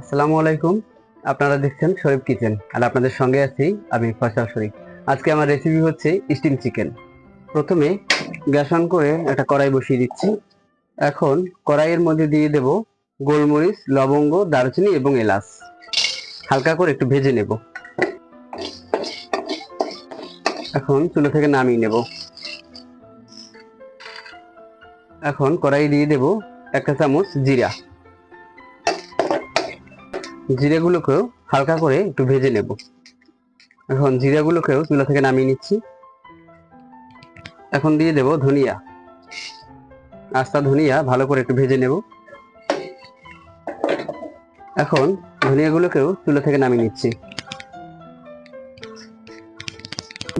আসসালামু আলাইকুম। আপনারা দেখছেন শরীফ কিচেন, আর আপনাদের সঙ্গে আছি আমি ফয়সাল শরীফ। আজকে আমার রেসিপি হচ্ছে স্টিম চিকেন প্রথমে গ্যাস অন করে একটা কড়াই বসিয়ে দিচ্ছি। এখন কড়াইয়ের মধ্যে দিয়ে দেব গোলমরিচ, লবঙ্গ, দারুচিনি এবং এলাচ। হালকা করে একটু ভেজে নেব। এখন চুলো থেকে নামিয়ে নেব। এখন কড়াই দিয়ে দেব একটা চামচ জিরা। জিরাগুলোকেও হালকা করে একটু ভেজে নেব। এখন জিরাগুলোকেও চুলা থেকে নামিয়ে নিচ্ছি। এখন দিয়ে দেব ধনিয়া। আস্তা ধনিয়া ভালো করে একটু ভেজে নেব। এখন ধনিয়াগুলোকেও চুলা থেকে নামিয়ে নিচ্ছি।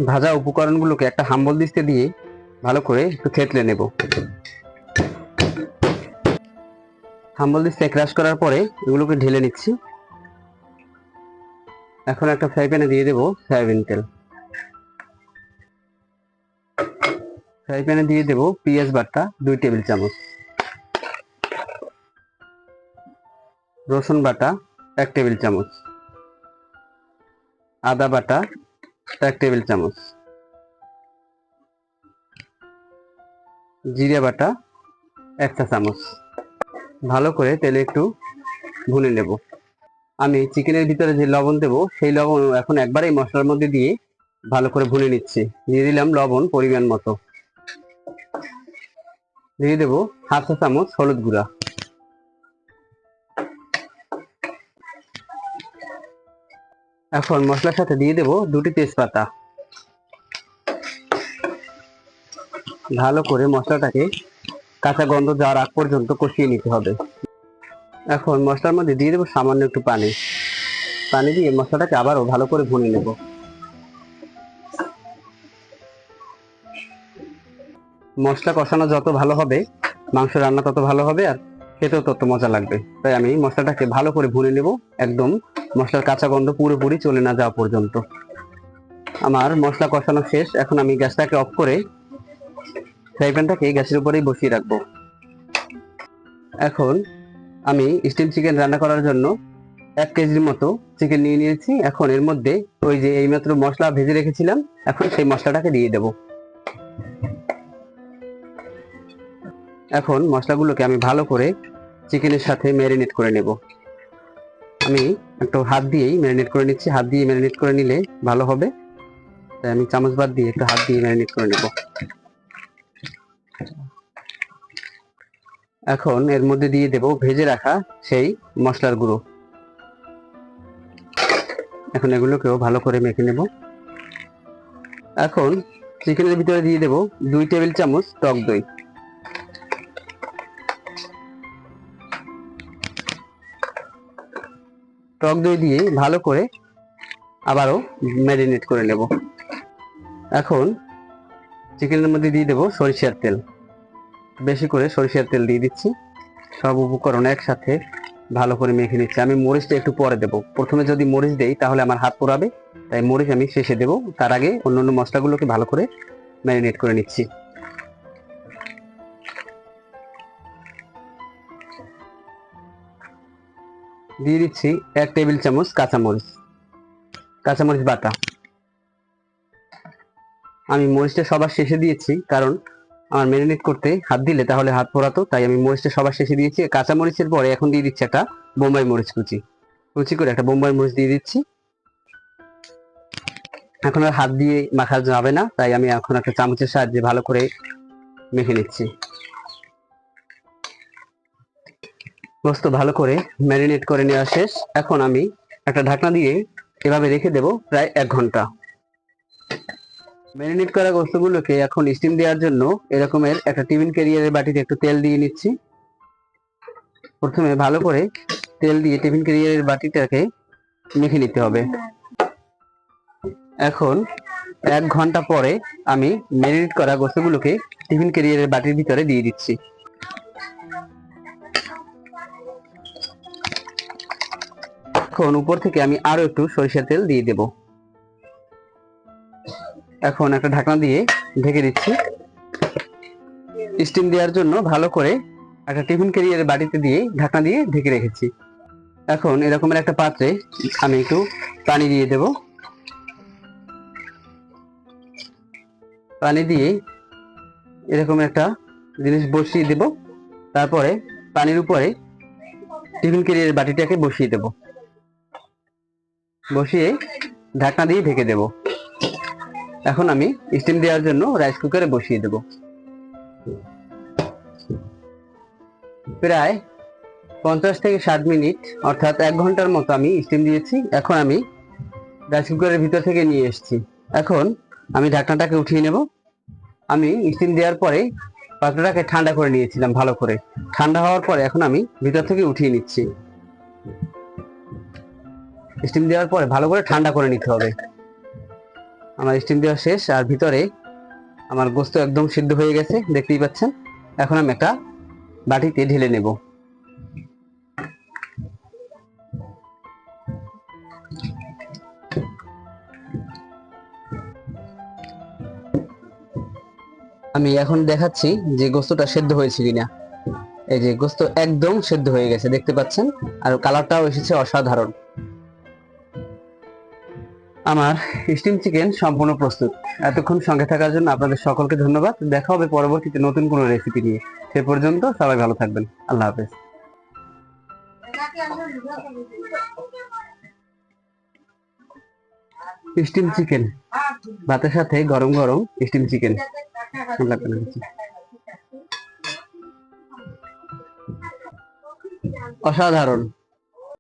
ভাজা উপকরণগুলোকে একটা হাম্বল দিস্তে দিয়ে ভালো করে একটু থেতলে নেব। হাম্বল দিস্তে ক্রাশ করার পরে এগুলোকে ঢেলে নিচ্ছি। এখন একটা ফ্রাই প্যানে দিয়ে দেবো সয়াবিন তেল। ফ্রাই প্যানে দিয়ে দেবো পেঁয়াজ বাটা দুই টেবিল চামচ। রসুন বাটা এক টেবিল চামচ। আদা বাটা এক টেবিল চামচ। জিরে বাটা এক চা চামচ। ভালো করে তেলে একটু ভুনে নেব। আমি চিকেনের ভিতরে যে লবণ দেবো, সেই লবণ এখন একবারেই মশলার মধ্যে দিয়ে ভালো করে ভুনে নিচ্ছি। দিয়ে দিলাম লবণ পরিমাণ মতো। দিয়ে দেবো হাফ চা চামচ হলুদ গুঁড়া। এখন মশলার সাথে দিয়ে দেবো দুটি তেজপাতা। ভালো করে মশলাটাকে কাঁচা গন্ধ যাওয়ার আগ পর্যন্ত কষিয়ে নিতে হবে। এখন মশলার মধ্যে দিয়ে দেবো সামান্য একটু পানি। পানি দিয়ে মশলাটাকে আবারও ভালো করে ভুনে নেব। মশলা কষানো যত ভালো হবে, মাংস রান্না তত ভালো হবে আর খেতেও তত মজা লাগবে। তাই আমি মশলাটাকে ভালো করে ভুনে নেব। একদম মশলার কাঁচা গন্ধ পুরোপুরি চলে না যাওয়া পর্যন্ত। আমার মশলা কষানো শেষ। এখন আমি গ্যাসটাকে অফ করে ফ্রাই প্যানটাকে গ্যাসের উপরেই বসিয়ে রাখব। এখন আমি স্টিম চিকেন রান্না করার জন্য এক কেজির মতো চিকেন নিয়ে নিয়েছি। এখন এর মধ্যে ওই যে এইমাত্র মশলা ভেজে রেখেছিলাম, এখন সেই মশলাটাকে দিয়ে দেব। এখন মশলাগুলোকে আমি ভালো করে চিকেনের সাথে ম্যারিনেট করে নেব। আমি একটু হাত দিয়েই ম্যারিনেট করে নিচ্ছি। হাত দিয়ে ম্যারিনেট করে নিলে ভালো হবে। তাই আমি চামচ বাদ দিয়ে একটু হাত দিয়ে ম্যারিনেট করে নেব। এখন এর মধ্যে দিয়ে দেব ভেজে রাখা সেই মশলার গুঁড়ো। এখন এগুলোকেও ভালো করে মেখে নেব। এখন চিকেনের ভিতরে দিয়ে দেব দুই টেবিল চামচ টক দই। টক দই দিয়ে ভালো করে আবারও ম্যারিনেট করে নেব। এখন চিকেনের মধ্যে দিয়ে দেব সরিষার তেল। বেশি করে সরিষার তেল দিয়ে দিচ্ছি। সব উপকরণ একসাথে ভালো করে মেখে নিচ্ছি। আমি মরিচটা একটু পরে দেবো। প্রথমে যদি মরিচ দেই, তাহলে আমার হাত পোড়াবে তাই মরিচ আমি শেষে দেবো। তার আগে অন্য অন্য মশলাগুলোকে ভালো করে ম্যারিনেট করে নিচ্ছি। দিয়ে দিচ্ছি এক টেবিল চামচ কাঁচামরিচ। কাঁচামরিচ বাটা। আমি মরিচটা সবার শেষে দিয়েছি, কারণ আমার ম্যারিনেট করতে হাত দিলে তাহলে হাত পোড়াতো, তাই আমি মরিচটা সবার শেষে দিয়েছি। কাঁচা মরিচের পরে এখন দিয়ে দিচ্ছি একটা বোম্বাই মরিচ কুচি। কুচি করে একটা বোম্বাই মরিচ দিয়ে দিচ্ছি। এখন আর হাত দিয়ে মাখা যাবে না, তাই আমি এখন একটা চামচের সাহায্যে ভালো করে মেখে নিচ্ছি। গোস্ত ভালো করে ম্যারিনেট করে নেওয়া শেষ। এখন আমি একটা ঢাকনা দিয়ে এভাবে রেখে দেব প্রায় এক ঘণ্টা। ম্যারিনেট করা গোস্তগুলোকে এখন স্টিম দেওয়ার জন্য এরকমের একটা টিফিন ক্যারিয়ারের বাটিতে একটু তেল দিয়ে নিচ্ছি। প্রথমে ভালো করে তেল দিয়ে টিফিন ক্যারিয়ারের বাটিটাকে মেখে নিতে হবে। এখন এক ঘণ্টা পরে আমি ম্যারিনেট করা গোস্তগুলোকে টিফিন ক্যারিয়ারের বাটির ভিতরে দিয়ে দিচ্ছি। এখন উপর থেকে আমি আরও একটু সরিষার তেল দিয়ে দেব। এখন একটা ঢাকনা দিয়ে ঢেকে দিচ্ছি। স্টিম দেওয়ার জন্য ভালো করে একটা টিফিন ক্যারিয়ারের বাটিতে দিয়ে ঢাকনা দিয়ে ঢেকে রেখেছি। এখন এরকমের একটা পাত্রে আমি একটু পানি দিয়ে দেব। পানি দিয়ে এরকম একটা জিনিস বসিয়ে দেব। তারপরে পানির উপরে টিফিন ক্যারিয়ারের বাটিটাকে বসিয়ে দেব। বসিয়ে ঢাকনা দিয়ে ঢেকে দেব। এখন আমি স্টিম দেওয়ার জন্য রাইস কুকারে বসিয়ে দেব। প্রায় পঞ্চাশ থেকে ষাট মিনিট, অর্থাৎ এক ঘণ্টার মতো আমি স্টিম দিয়েছি। এখন আমি রাইস কুকারের ভিতর থেকে নিয়ে এসেছি। এখন আমি ঢাকনাটাকে উঠিয়ে নেব। আমি স্টিম দেওয়ার পরে পাত্রটাকে ঠান্ডা করে নিয়েছিলাম ভালো করে। ঠান্ডা হওয়ার পরে এখন আমি ভিতর থেকে উঠিয়ে নিচ্ছি। স্টিম দেওয়ার পরে ভালো করে ঠান্ডা করে নিতে হবে। আমার স্টিম দেওয়া শেষ, আর ভিতরে আমার গোস্ত একদম সিদ্ধ হয়ে গেছে, দেখতেই পাচ্ছেন। এখন আমি একটা বাটিতে ঢেলে নেব। আমি এখন দেখাচ্ছি যে গোস্তটা সেদ্ধ হয়েছে কিনা। এই যে গোস্ত একদম সেদ্ধ হয়ে গেছে, দেখতে পাচ্ছেন? আর কালারটাও এসেছে অসাধারণ। আমার স্টিম চিকেন সম্পূর্ণ প্রস্তুত। এতক্ষণ সঙ্গে থাকার জন্য আপনাদের সকলকে ধন্যবাদ। দেখা হবে পরবর্তীতে নতুন কোনো রেসিপি নিয়ে। সে পর্যন্ত সবাই ভালো থাকবেন। আল্লাহ হাফেজ। Steam chicken. ভাতের সাথে গরম গরম স্টিম চিকেন। অসাধারণ।